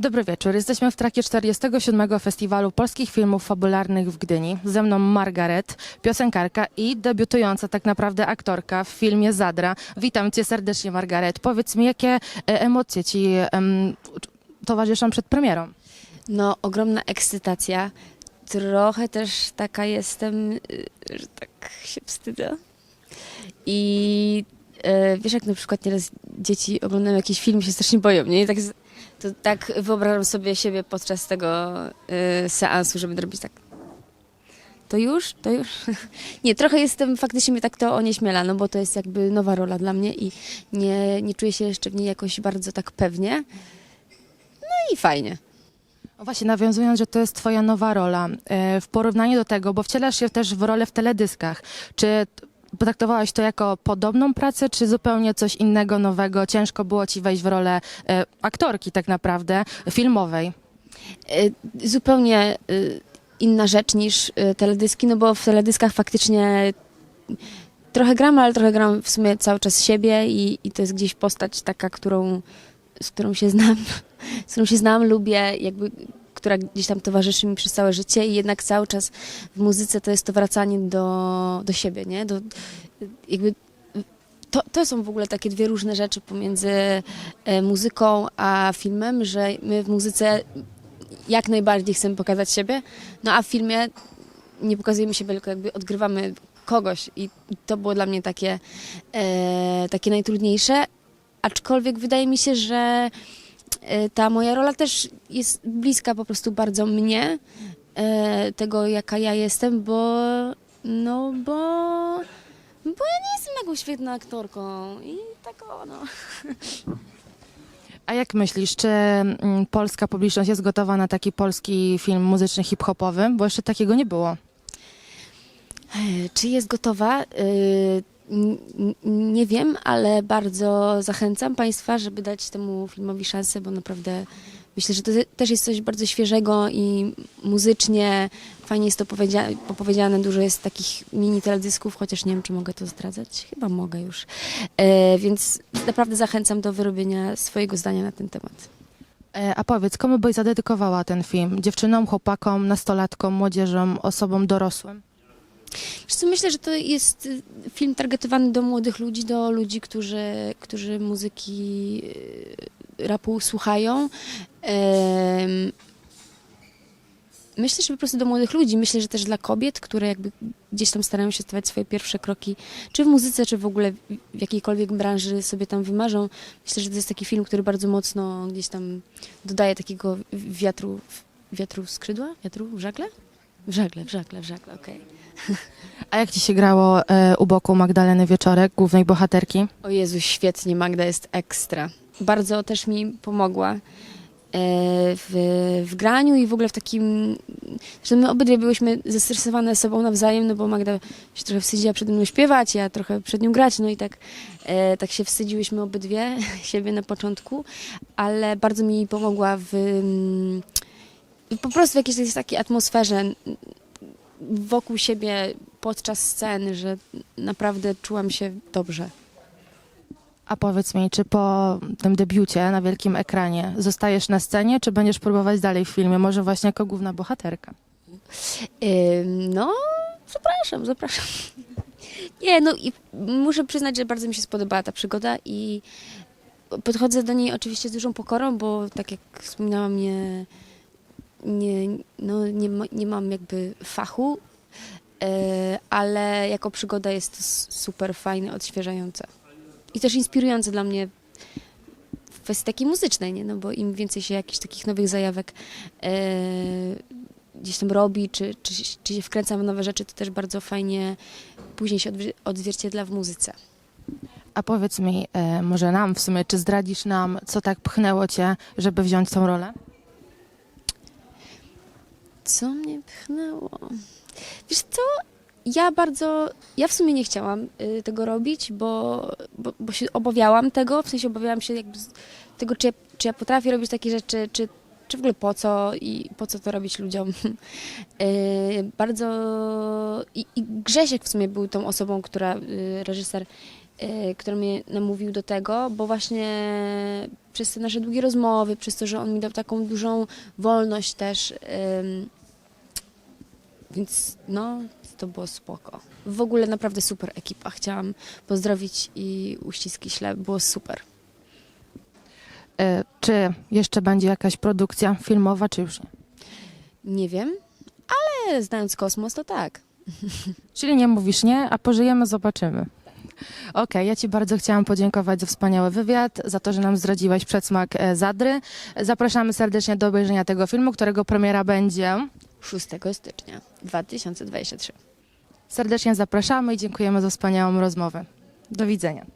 Dobry wieczór. Jesteśmy w trakcie 47. Festiwalu Polskich Filmów Fabularnych w Gdyni. Ze mną Margaret, piosenkarka i debiutująca tak naprawdę aktorka w filmie Zadra. Witam cię serdecznie, Margaret. Powiedz mi, jakie e, emocje ci em, towarzyszą przed premierą? No, ogromna ekscytacja. Trochę też taka jestem, y, że tak się wstydzę. I e, wiesz, jak na przykład nieraz dzieci oglądają jakiś film i się strasznie boją, nie? I tak, z- to tak wyobrażam sobie siebie podczas tego e, seansu, żeby zrobić tak. To już? To już? nie, trochę jestem, faktycznie mnie tak to onieśmiela, no bo to jest jakby nowa rola dla mnie i nie, nie czuję się jeszcze w niej jakoś bardzo tak pewnie. No i fajnie. Właśnie nawiązując, że to jest twoja nowa rola, e, w porównaniu do tego, bo wcielasz się też w rolę w teledyskach, czy potraktowałaś to jako podobną pracę, czy zupełnie coś innego, nowego? Ciężko było ci wejść w rolę e, aktorki tak naprawdę, filmowej. E, zupełnie e, inna rzecz niż e, teledyski, no bo w teledyskach faktycznie trochę gram, ale trochę gram w sumie cały czas siebie i, i to jest gdzieś postać taka, którą, z którą się znam, z którą się znam, lubię, jakby która gdzieś tam towarzyszy mi przez całe życie i jednak cały czas w muzyce to jest to wracanie do, do siebie, nie? Do, jakby to, to są w ogóle takie dwie różne rzeczy pomiędzy e, muzyką a filmem, że my w muzyce jak najbardziej chcemy pokazać siebie, no a w filmie nie pokazujemy siebie, tylko jakby odgrywamy kogoś i to było dla mnie takie, e, takie najtrudniejsze, aczkolwiek wydaje mi się, że ta moja rola też jest bliska po prostu bardzo mnie, e, tego jaka ja jestem, bo no bo, bo ja nie jestem jakąś świetną aktorką i tak o, no. A jak myślisz, czy mm, polska publiczność jest gotowa na taki polski film muzyczny hip-hopowy? Bo jeszcze takiego nie było. Czy jest gotowa? Nie wiem, ale bardzo zachęcam Państwa, żeby dać temu filmowi szansę, bo naprawdę myślę, że to też jest coś bardzo świeżego i muzycznie fajnie jest to powiedzia- popowiedziane. Dużo jest takich mini teledysków, chociaż nie wiem, czy mogę to zdradzać. Chyba mogę już. E, Więc naprawdę zachęcam do wyrobienia swojego zdania na ten temat. E, A powiedz, komu byś zadedykowała ten film? Dziewczynom, chłopakom, nastolatkom, młodzieżom, osobom dorosłym? Myślę, że to jest y, film targetowany do młodych ludzi, do ludzi, którzy, którzy muzyki y, rapu słuchają. Myślę, że po prostu do młodych ludzi, myślę, że też dla kobiet, które jakby gdzieś tam starają się stawiać swoje pierwsze kroki, czy w muzyce, czy w ogóle w jakiejkolwiek branży sobie tam wymarzą. Myślę, że to jest taki film, który bardzo mocno gdzieś tam dodaje takiego wiatru, wiatru skrzydła? Wiatru w żagle? W żagle, w żagle, w żagle, okej. A jak ci się grało e, u boku Magdaleny Wieczorek, głównej bohaterki? O Jezu, świetnie, Magda jest ekstra. Bardzo też mi pomogła e, w, w graniu i w ogóle w takim... Że my obydwie byłyśmy zestresowane sobą nawzajem, no bo Magda się trochę wstydziła przede mną śpiewać, ja trochę przed nią grać, no i tak, e, tak się wstydziłyśmy obydwie siebie na początku, ale bardzo mi pomogła w... mm, Po prostu w jakiejś takiej atmosferze wokół siebie podczas sceny, że naprawdę czułam się dobrze. A powiedz mi, czy po tym debiucie na wielkim ekranie zostajesz na scenie, czy będziesz próbować dalej w filmie, może właśnie jako główna bohaterka? Ym, No, zapraszam, zapraszam. Nie, no i muszę przyznać, że bardzo mi się spodobała ta przygoda i podchodzę do niej oczywiście z dużą pokorą, bo tak jak wspominałam, nie, nie, no, nie, ma, nie mam jakby fachu, e, ale jako przygoda jest to super fajne, odświeżające. I też inspirujące dla mnie w kwestii takiej muzycznej, nie? No bo im więcej się jakichś takich nowych zajawek e, gdzieś tam robi, czy, czy, czy się wkręca w nowe rzeczy, to też bardzo fajnie później się odzwierciedla w muzyce. A powiedz mi, e, może nam w sumie, czy zdradzisz nam, co tak pchnęło cię, żeby wziąć tą rolę? Co mnie pchnęło? Wiesz co? Ja bardzo, ja w sumie nie chciałam y, tego robić, bo, bo, bo się obawiałam tego, w sensie obawiałam się jakby tego, czy ja, czy ja potrafię robić takie rzeczy, czy, czy w ogóle po co i po co to robić ludziom. Y, bardzo i, i Grzesiek w sumie był tą osobą, która, y, reżyser, y, który mnie namówił do tego, bo właśnie przez te nasze długie rozmowy, przez to, że on mi dał taką dużą wolność też. ym, więc no, to było spoko. W ogóle naprawdę super ekipa. Chciałam pozdrowić i uściski ślep. Było super. E, Czy jeszcze będzie jakaś produkcja filmowa, czy już nie? Nie wiem, ale znając kosmos, to tak. Czyli nie mówisz nie, a pożyjemy, zobaczymy. Okej, ja Ci bardzo chciałam podziękować za wspaniały wywiad, za to, że nam zdradziłaś przedsmak e, Zadry. Zapraszamy serdecznie do obejrzenia tego filmu, którego premiera będzie. 6 stycznia 2023. Serdecznie zapraszamy i dziękujemy za wspaniałą rozmowę. Do widzenia.